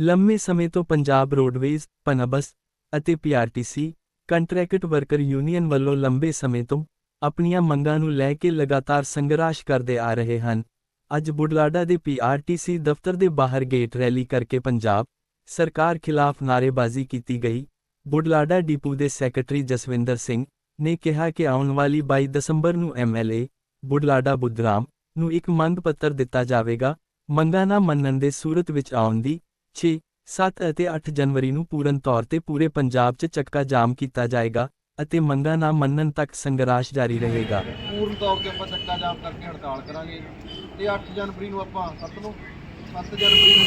ਲੰਮੇ ਸਮੇਂ ਤੋਂ ਪੰਜਾਬ ਰੋਡਵੇਜ਼, ਪਨਬਸ ਅਤੇ ਪੀਆਰਟੀਸੀ ਕੰਟਰੈਕਟ ਵਰਕਰ ਯੂਨੀਅਨ ਵੱਲੋਂ ਲੰਬੇ ਸਮੇਂ ਤੋਂ ਆਪਣੀਆਂ ਮੰਗਾਂ ਨੂੰ ਲੈ ਕੇ ਲਗਾਤਾਰ ਸੰਘਰਸ਼ ਕਰਦੇ ਆ ਰਹੇ ਹਨ। ਅੱਜ ਬੁਢਲਾਡਾ ਦੇ ਪੀਆਰਟੀਸੀ ਦਫ਼ਤਰ ਦੇ ਬਾਹਰ ਗੇਟ ਰੈਲੀ ਕਰਕੇ ਪੰਜਾਬ ਸਰਕਾਰ ਖਿਲਾਫ ਨਾਅਰੇਬਾਜ਼ੀ ਕੀਤੀ ਗਈ। ਬੁਢਲਾਡਾ ਡਿਪੂ ਦੇ ਸੈਕਟਰੀ ਜਸਵਿੰਦਰ ਸਿੰਘ ਨੇ ਕਿਹਾ ਕਿ ਆਉਣ ਵਾਲੀ 22 ਦਸੰਬਰ ਨੂੰ ਐਮਐਲਏ ਬੁਢਲਾਡਾ ਬੁੱਧਰਾਮ ਨੂੰ ਇੱਕ ਮੰਗ ਪੱਤਰ ਦਿੱਤਾ ਜਾਵੇਗਾ। ਮੰਗਾਂ ਨਾ ਮੰਨਣ ਦੇ ਸੂਰਤ ਵਿੱਚ ਆਉਣ ਦੀ 6, 7 ਅਤੇ 8 ਜਨਵਰੀ ਨੂੰ ਪੂਰਨ ਤੌਰ ਤੇ ਪੂਰੇ ਪੰਜਾਬ 'ਚ ਚੱਕਾ ਜਾਮ ਕੀਤਾ ਜਾਏਗਾ ਅਤੇ ਮੰਗਾਂ ਨਾ ਮੰਨਣ ਤੱਕ ਸੰਘਰਸ਼ ਜਾਰੀ ਰਹੇਗਾ। ਪੂਰਨ ਤੌਰ ਤੇ ਆਪਾਂ ਚੱਕਾ ਜਾਮ ਕਰਕੇ ਹੜਤਾਲ ਕਰਾਂਗੇ ਤੇ 8 ਜਨਵਰੀ ਨੂੰ ਆਪਾਂ 7 ਨੂੰ 7 ਜਨਵਰੀ ਨੂੰ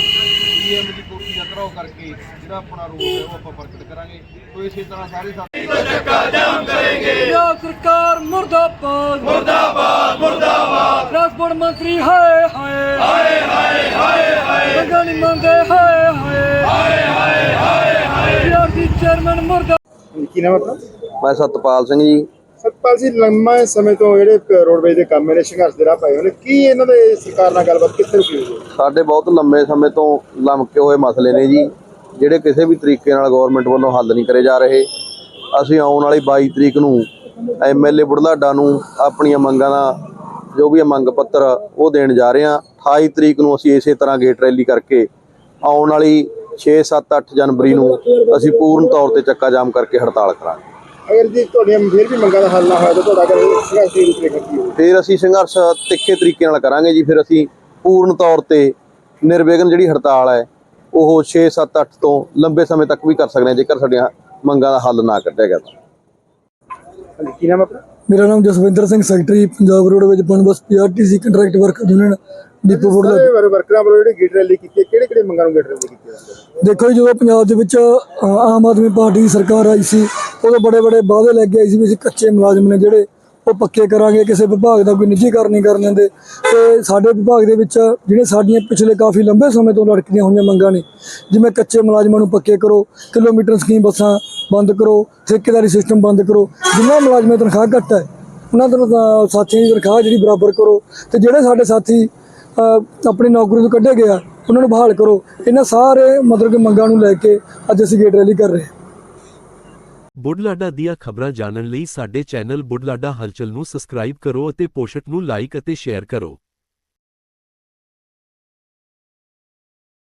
ਡੀਐਮ ਦੀ ਕੋਠੀ ਦਾ ਘਰਾਓ ਕਰਕੇ ਜਿਹੜਾ ਆਪਣਾ ਰੋਲ ਹੈ ਉਹ ਆਪਾਂ ਪ੍ਰਗਟ ਕਰਾਂਗੇ। ਤੋ ਇਸੇ ਤਰ੍ਹਾਂ ਸਾਰੇ ਸਾਥੀ ਪੰਜਾਬ ਸਰਕਾਰ ਮੁਰਦਾਬਾਦ। ਮੁਰਦਾਬਾਦ ਮੁਰਦਾਬਾਦ। ਟਰਾਂਸਪੋਰਟ ਮੰਤਰੀ ਹਾਏ ਹਾਏ। ਹਾਏ ਹਾਏ ਹਾਏ ਹਾਏ। ਮੰਗਾਂ ਨਹੀਂ ਮੰਨਦੇ ਹਾਏ ਹਾਏ ਹਾਏ ਹਾਏ ਹਾਏ ਹਾਏ ਚੇਅਰਮੈਨ ਮੁਰਦਾ ਕੀ ਨਾਮ ਆਪਣਾ? ਮੈਂ ਸਤਪਾਲ ਸਿੰਘ ਜੀ। ਸਤਪਾਲ ਜੀ ਲੰਮਾ ਸਮੇਂ ਤੋਂ ਜਿਹੜੇ ਰੋਡਵੇਜ ਦੇ ਕੰਮ ਨੇ ਸੰਘਰਸ਼ ਦੇ ਰਾਹ ਪਏ ਹੋਏ ਨੇ ਕੀ ਇਹਨਾਂ ਦੇ ਸਰਕਾਰ ਨਾਲ ਗੱਲਬਾਤ ਕਿੱਥੇ ਰੁਕੀ ਹੋਈ ਹੈ? ਸਾਡੇ ਬਹੁਤ ਲੰਮੇ ਸਮੇਂ ਤੋਂ ਲਮਕੇ ਹੋਏ ਮਸਲੇ ਨੇ ਜੀ ਜਿਹੜੇ ਕਿਸੇ ਵੀ ਤਰੀਕੇ ਨਾਲ ਗਵਰਨਮੈਂਟ ਵੱਲੋਂ ਹੱਲ ਨਹੀਂ ਕਰੇ ਜਾ ਰਹੇ। ਅਸੀਂ ਆਉਣ ਵਾਲੀ 22 ਤਰੀਕ ਨੂੰ ਐਮਐਲਏ ਬੁਢਲਾਡਾ ਨੂੰ ਆਪਣੀਆਂ ਮੰਗਾਂ ਦਾ ਜੋ ਵੀ ਮੰਗ ਪੱਤਰ ਉਹ ਦੇਣ ਜਾ ਰਹੇ ਹਾਂ। 28 ਤਰੀਕ ਨੂੰ ਅਸੀਂ ਇਸੇ ਤਰ੍ਹਾਂ ਗੇਟ ਰੈਲੀ ਕਰਕੇ ਆਉਣ ਵਾਲੀ 6 7 8 ਜਨਵਰੀ ਨੂੰ ਅਸੀਂ ਪੂਰਨ ਤੌਰ ਤੇ ਚੱਕਾ ਜਾਮ ਕਰਕੇ ਹੜਤਾਲ ਕਰਾਂਗੇ। ਅਗਰ ਜੀ ਤੁਹਾਡੀਆਂ ਫਿਰ ਵੀ ਮੰਗਾਂ ਦਾ ਹੱਲ ਨਾ ਹੋਇਆ ਤਾਂ ਤੁਹਾਡਾ ਅਗਰ ਸੰਘਰਸ਼ ਦੀ ਰੂਪਰੇਖਾ ਕੀ ਹੋਵੇ ਫਿਰ ਅਸੀਂ ਸੰਘਰਸ਼ ਤਿੱਖੇ ਤਰੀਕੇ ਨਾਲ ਕਰਾਂਗੇ ਜੀ ਫਿਰ ਅਸੀਂ ਪੂਰਨ ਤੌਰ ਤੇ ਨਿਰਵਿਘਨ ਜਿਹੜੀ ਹੜਤਾਲ ਹੈ ਉਹ 6 7 8 ਤੋਂ ਲੰਬੇ ਸਮੇਂ ਤੱਕ ਵੀ ਕਰ ਸਕਦੇ ਹਾਂ ਜੇਕਰ ਸਾਡੀਆਂ ਮੰਗਾਂ ਦਾ ਹੱਲ ਨਾ ਕੱਢਿਆ ਗਿਆ ਤਾਂ। ਹਾਂਜੀ ਕੀ ਨਾਮ ਹੈ ਆਪਣਾ? ਮੇਰਾ ਨਾਮ Jaswinder Singh secretary Punjab roadways Punbus PRTC contract worker union depot Budhlada ਸਾਰੇ ਵਰ- ਵਰਕਰਾਂ ਵੱਲੋਂ ਜਿਹੜੇ ਗੇਟ ਰੈਲੀ ਕੀਤੀ ਹੈ ਕਿਹੜੇ ਕਿਹੜੇ ਮੰਗਾਂ ਨੂੰ ਗੇਟ ਰੈਲੀ ਕੀਤੀ ਹੈ? ਦੇਖੋ ਜੀ ਜਦੋਂ ਪੰਜਾਬ ਦੇ ਵਿੱਚ ਆਮ ਆਦਮੀ ਪਾਰਟੀ ਦੀ ਸਰਕਾਰ ਆਈ ਸੀ ਉਦੋਂ ਬੜੇ ਬੜੇ ਵਾਅਦੇ ਲੈ ਕੇ ਆਈ ਸੀ ਵੀ ਅਸੀਂ ਕੱਚੇ ਮੁਲਾਜ਼ਮ ਨੇ ਜਿਹੜੇ ਉਹ ਪੱਕੇ ਕਰਾਂਗੇ ਕਿਸੇ ਵਿਭਾਗ ਦਾ ਕੋਈ ਨਿੱਜੀਕਰਨ ਨਹੀਂ ਕਰਨ ਦਿੰਦੇ। ਤੇ ਸਾਡੇ ਵਿਭਾਗ ਦੇ ਵਿੱਚ ਜਿਹੜੀਆਂ ਸਾਡੀਆਂ ਪਿਛਲੇ ਕਾਫੀ ਲੰਬੇ ਸਮੇਂ ਤੋਂ ਲੜਕੀਆਂ ਹੋਈਆਂ ਮੰਗਾਂ ਨੇ ਜਿਵੇਂ ਕੱਚੇ ਮੁਲਾਜ਼ਮਾਂ ਨੂੰ ਪੱਕੇ ਕਰੋ ਕਿਲੋਮੀਟਰ ਸਕੀਮ ਬੱਸਾਂ ਬੰਦ ਕਰੋ ਠੇਕੇਦਾਰੀ ਸਿਸਟਮ ਬੰਦ ਕਰੋ ਜਿਨ੍ਹਾਂ ਮੁਲਾਜ਼ਮਾਂ ਤਨਖਾਹ ਘੱਟ ਹੈ ਉਹਨਾਂ ਤੋਂ ਸਾਥੀਆਂ ਦੀ ਤਨਖਾਹ ਜਿਹੜੀ ਬਰਾਬਰ ਕਰੋ ਤੇ ਜਿਹੜੇ ਸਾਡੇ ਸਾਥੀ ਆਪਣੀ ਨੌਕਰੀ ਤੋਂ ਕੱਢਿਆ ਗਿਆ, ਉਹਨਾਂ ਨੂੰ ਬਹਾਲ ਕਰੋ। ਇਹਨਾਂ ਸਾਰੇ ਮਤਲਬ ਕਿ ਮੰਗਾਂ ਨੂੰ ਲੈ ਕੇ ਅੱਜ ਅਸੀਂ ਗੇਟ ਰੈਲੀ ਕਰ ਰਹੇ ਹਾਂ। ਬੁਢਲਾਡਾ ਦੀਆਂ ਖਬਰਾਂ ਜਾਣਨ ਲਈ ਸਾਡੇ ਚੈਨਲ ਬੁੱਢਲਾਡਾ ਹਲਚਲ ਨੂੰ ਸਬਸਕ੍ਰਾਈਬ ਕਰੋ ਅਤੇ ਪੋਸਟ ਨੂੰ ਲਾਈਕ ਅਤੇ ਸ਼ੇਅਰ ਕਰੋ।